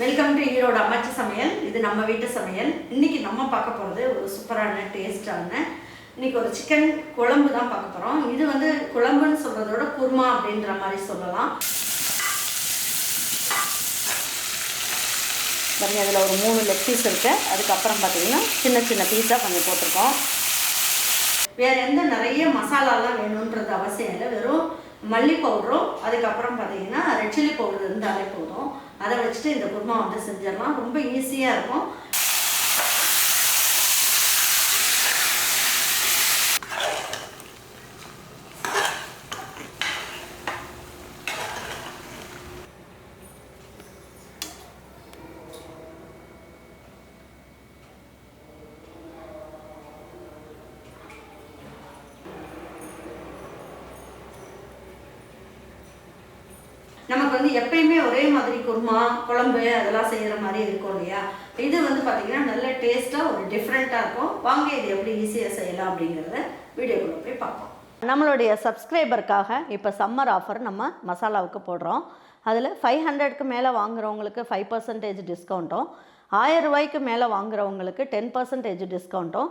Welcome to ஈரோட அம்மாச்சி சமையல் இது நம்ம வீட்டு சமையல். இன்னைக்கு நம்ம பார்க்க போகிறது ஒரு சூப்பரான டேஸ்டான இன்னைக்கு ஒரு சிக்கன் குழம்பு தான் பார்க்க போகிறோம் இது வந்து குழம்புன்னு சொல்கிறதோட குருமா அப்படின்ற மாதிரி சொல்லலாம். பாருங்க அதில் ஒரு மூணு லெக் பீஸ் இருக்கு. அதுக்கப்புறம் பார்த்தீங்கன்னா சின்ன சின்ன பீஸாக கொஞ்சம் போட்டிருக்கோம். வேற எந்த நிறைய மசாலாலாம் வேணுன்றது அவசியம் இல்லை. வெறும் மல்லி பவுடரும் அதுக்கப்புறம் பார்த்தீங்கன்னா ரெட் சில்லி பவுடர் இருந்தாலே போதும். அதை வச்சுட்டு இந்த குருமா வந்து செஞ்சிடலாம். ரொம்ப ஈஸியாக இருக்கும். நமக்கு வந்து எப்பயுமே ஒரே மாதிரி குருமா குழம்பு அதெல்லாம் செய்கிற மாதிரி இருக்கும் இல்லையா? இது வந்து பார்த்தீங்கன்னா நல்ல டேஸ்ட்டாக ஒரு டிஃப்ரெண்ட்டாக இருக்கும். வாங்க இது எப்படி ஈஸியாக செய்யலாம் அப்படிங்கிறத வீடியோக்குள்ளே போய் பார்ப்போம். நம்மளுடைய சப்ஸ்கிரைபருக்காக இப்போ சம்மர் ஆஃபர் நம்ம மசாலாவுக்கு போடுறோம். அதில் ஃபைவ் ஹண்ட்ரட்க்கு மேலே வாங்குறவங்களுக்கு ஃபைவ் பர்சன்டேஜ் டிஸ்கவுண்ட்டும் ஆயிரம் ரூபாய்க்கு மேலே வாங்குறவங்களுக்கு டென் பர்சன்டேஜ் டிஸ்கவுண்ட்டும்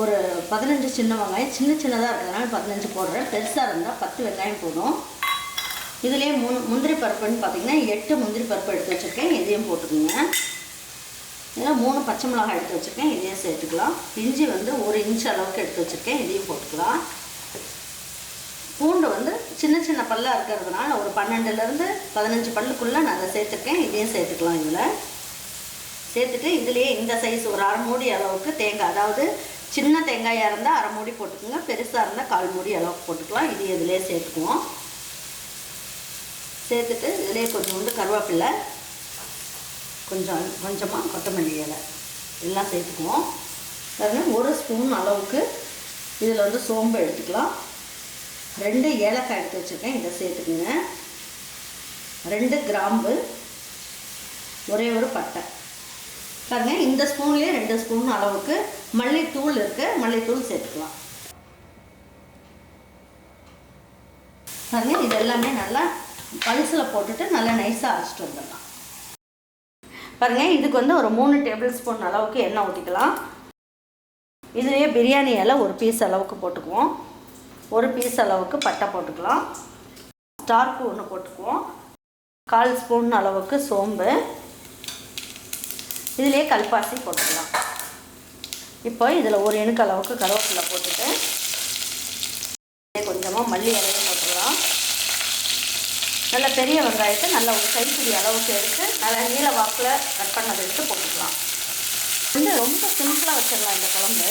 ஒரு பதினஞ்சு சின்ன வெங்காயம் சின்ன சின்னதாக இருக்கிறதுனால பதினஞ்சு போடுறேன். பெருசாக இருந்தால் பத்து வெங்காயம் போதும் இதுலேயே மூணு முந்திரி பருப்புன்னு பார்த்தீங்கன்னா எட்டு முந்திரி பருப்பு எடுத்து வச்சுருக்கேன். இதையும் போட்டுக்கோங்க. இதில் மூணு பச்சை மிளகாய் எடுத்து வச்சுருக்கேன். இதையும் சேர்த்துக்கலாம். இஞ்சி வந்து ஒரு இன்ச் அளவுக்கு எடுத்து வச்சுருக்கேன். இதையும் போட்டுக்கலாம். பூண்டு வந்து சின்ன சின்ன பல்லாக இருக்கிறதுனால ஒரு பன்னெண்டுலேருந்து பதினஞ்சு பல்லுக்குள்ளே நான் அதை சேர்த்துருக்கேன். இதையும் சேர்த்துக்கலாம் இதில். சேர்த்துட்டு இதுலேயே இந்த சைஸ் ஒரு அரை மூடி அளவுக்கு தேங்காய் அதாவது சின்ன தேங்காயாக இருந்தால் அரை மூடி போட்டுக்கோங்க. பெருசாக இருந்தால் கால் மூடி அளவுக்கு போட்டுக்கலாம். இது இதிலே சேர்த்துக்குவோம். சேர்த்துட்டு இதிலே கொஞ்சோண்டு கருவேப்பில்லை கொஞ்சம் கொஞ்சமாக கொத்தமல்லி இலை எல்லாம் சேர்த்துக்குவோம். பாருங்க ஒரு ஸ்பூன் அளவுக்கு இதில் வந்து சோம்பு எடுத்துக்கலாம். ரெண்டு ஏலக்காய் எடுத்து வச்சுருக்கேன். இதை சேர்த்துக்குங்க. ரெண்டு கிராம்பு ஒரே ஒரு பட்டை. பாருங்கள் இந்த ஸ்பூன்லேயே ரெண்டு ஸ்பூன் அளவுக்கு மல்லித்தூள் இருக்கு மல்லித்தூள் சேர்த்துக்கலாம். பாருங்க இது எல்லாமே நல்லா பல்சில் போட்டுட்டு நல்லா நைஸாக அரைச்சிட்டு வந்துடலாம். பாருங்கள் இதுக்கு வந்து ஒரு மூணு டேபிள் ஸ்பூன் அளவுக்கு எண்ணெய் ஊற்றிக்கலாம் இதுலேயே பிரியாணி இலை ஒரு பீஸ் அளவுக்கு போட்டுக்குவோம். ஒரு பீஸ் அளவுக்கு பட்டை போட்டுக்கலாம். ஸ்டார்க்கு ஒன்று போட்டுக்குவோம். கால் ஸ்பூன் அளவுக்கு சோம்பு. இதிலே கல்பாசி போட்டுக்கலாம். இப்போ இதில் ஒரு எணுக்கு அளவுக்கு கருவேப்பிலை போட்டுட்டு கொஞ்சமாக மல்லி இலையை போட்டுடலாம். நல்ல பெரிய வெங்காயத்தை நல்ல ஒரு கைப்பிடி அளவுக்கு எடுத்து நல்லா நீல வாக்கில் கட் பண்ணதை எடுத்து போட்டுக்கலாம். வந்து ரொம்ப சிம்பிளாக வச்சிடலாம் இந்த குழம்பு.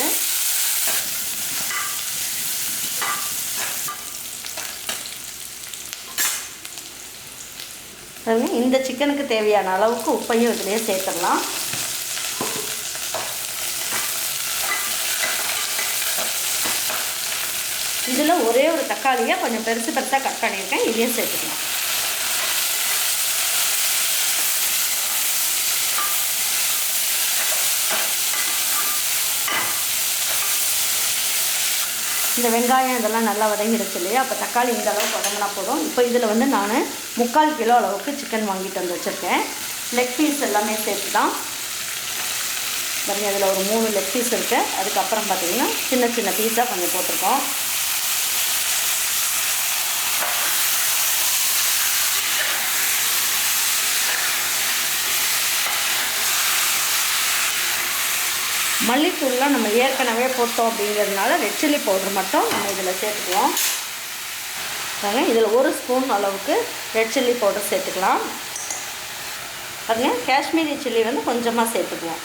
இந்த சிக்கனுக்கு தேவையான அளவுக்கு உப்பையும் இதிலே சேர்த்துடலாம். இதில் ஒரே ஒரு தக்காளியை கொஞ்சம் பெருசு பெருசாக கட் பண்ணியிருக்கேன் இதையும் சேர்த்துக்கலாம். இந்த வெங்காயம் இதெல்லாம் நல்லா வதங்கிடுச்சு இல்லையா? அப்போ தக்காளி இந்த அளவுக்கு வதங்கினா போதும். இப்போ இதில் வந்து நான் முக்கால் கிலோ அளவுக்கு சிக்கன் வாங்கிட்டு வந்து வச்சுருக்கேன். லெக் பீஸ் எல்லாமே சேர்த்து தான் பாருங்கள் இதில் ஒரு மூணு லெக் பீஸ் இருக்குது அதுக்கப்புறம் பார்த்திங்கன்னா சின்ன சின்ன பீஸாக கொஞ்சம் போட்டிருக்கோம். மல்லித்தூள்லாம் நம்ம ஏற்கனவே போட்டோம் அப்படிங்கிறதுனால ரெட் சில்லி பவுடர் மட்டும் நம்ம இதில் சேர்த்துக்குவோம். பாருங்க இதில் ஒரு ஸ்பூன் அளவுக்கு ரெட் சில்லி பவுடர் சேர்த்துக்கலாம். பாருங்க காஷ்மீரி சில்லி வந்து கொஞ்சமாக சேர்த்துக்குவோம்.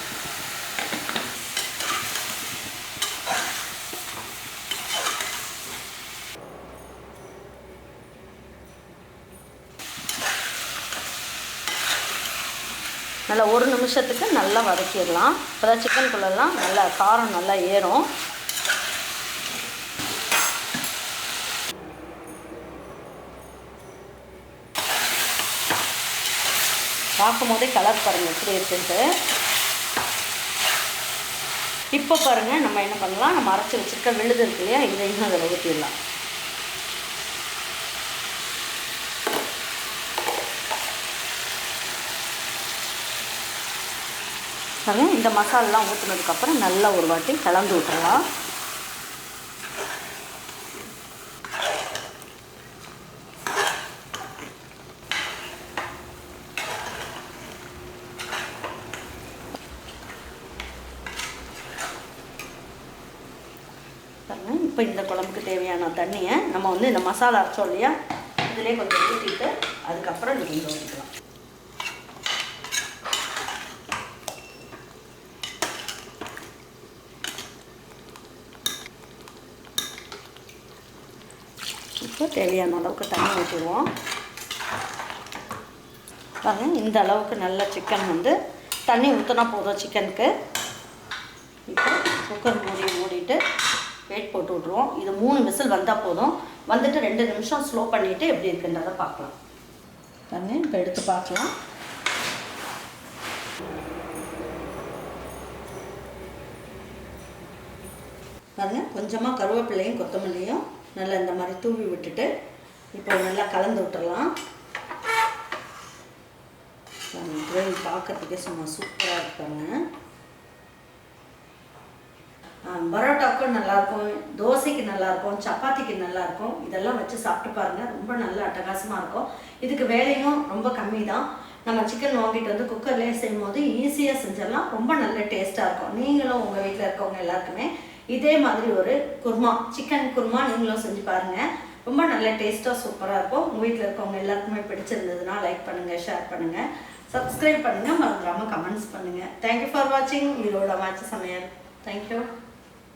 நல்லா ஒரு நிமிஷத்துக்கு நல்லா வதக்கிடலாம். இப்போ தான் சிக்கனுக்குள்ளெல்லாம் நல்லா காரம் நல்லா ஏறும். பார்க்கும் போதே கலர் பாருங்கள் எப்படி இருக்குன்ட்டு. இப்போ பாருங்கள் நம்ம என்ன பண்ணலாம்? நம்ம அரைச்சி வச்சுருக்க விழுது இருக்கு இல்லையா இதையும் அதில் ஊற்றிடலாம் பாருங்க இந்த மசாலாலாம் ஊற்றுனதுக்கப்புறம் நல்லா ஒரு வாட்டி கலந்து விட்டுறலாம். இப்போ இந்த குழம்புக்கு தேவையான தண்ணியை நம்ம வந்து இந்த மசாலா அரைச்சோம் இல்லையா இதிலே கொஞ்சம் ஊற்றிட்டு அதுக்கப்புறம் இது கொஞ்சம் ஊற்றிக்கலாம் இப்போ தேவையான அளவுக்கு தண்ணி ஊற்றிடுவோம் பாருங்கள் இந்த அளவுக்கு நல்ல சிக்கன் வந்து தண்ணி ஊற்றினா போதும் சிக்கனுக்கு இப்போ குக்கர் மூடி மூடிட்டு வெயிட் போட்டு விட்ருவோம் இது மூணு விசில் வந்தால் போதும். வந்துட்டு ரெண்டு நிமிஷம் ஸ்லோ பண்ணிவிட்டு எப்படி இருக்குன்றதை பார்க்கலாம். பாருங்க இப்போ எடுத்து பார்க்கலாம். பாருங்கள் கொஞ்சமாக கருவேப்பிலையும் கொத்தமல்லியும் நல்லா இந்த மாதிரி தூவி விட்டுட்டு இப்போ நல்லா கலந்து விட்டுடலாம் கிரேவி பார்க்கறதுக்கே சும்மா சூப்பராக இருப்பாங்க பரோட்டாக்கும் நல்லாயிருக்கும் தோசைக்கு நல்லாயிருக்கும் சப்பாத்திக்கு நல்லாயிருக்கும் இதெல்லாம் வச்சு சாப்பிட்டு பாருங்கள் ரொம்ப நல்ல அட்டகாசமாக இருக்கும். இதுக்கு வேலையும் ரொம்ப கம்மி தான் நம்ம சிக்கன் வாங்கிட்டு வந்து குக்கர்லேயே செய்யும் போது ஈஸியாக செஞ்சிடலாம். ரொம்ப நல்ல டேஸ்ட்டாக இருக்கும். நீங்களும் உங்கள் வீட்டில் இருக்கவங்க எல்லாருக்குமே இதே மாதிரி ஒரு குருமா சிக்கன் குருமா நீங்களும் செஞ்சு பாருங்கள் ரொம்ப நல்ல டேஸ்ட்டாக சூப்பராக இருக்கும். உங்கள் வீட்டில் இருக்கவங்க எல்லாருக்குமே பிடிச்சிருந்ததுன்னா லைக் பண்ணுங்கள் ஷேர் பண்ணுங்கள் சப்ஸ்கிரைப் பண்ணுங்கள் மறந்துடாமல் கமெண்ட்ஸ் பண்ணுங்கள் தேங்க்யூ ஃபார் வாட்சிங் ஈரோட மாச்சு சமையல். தேங்க்யூ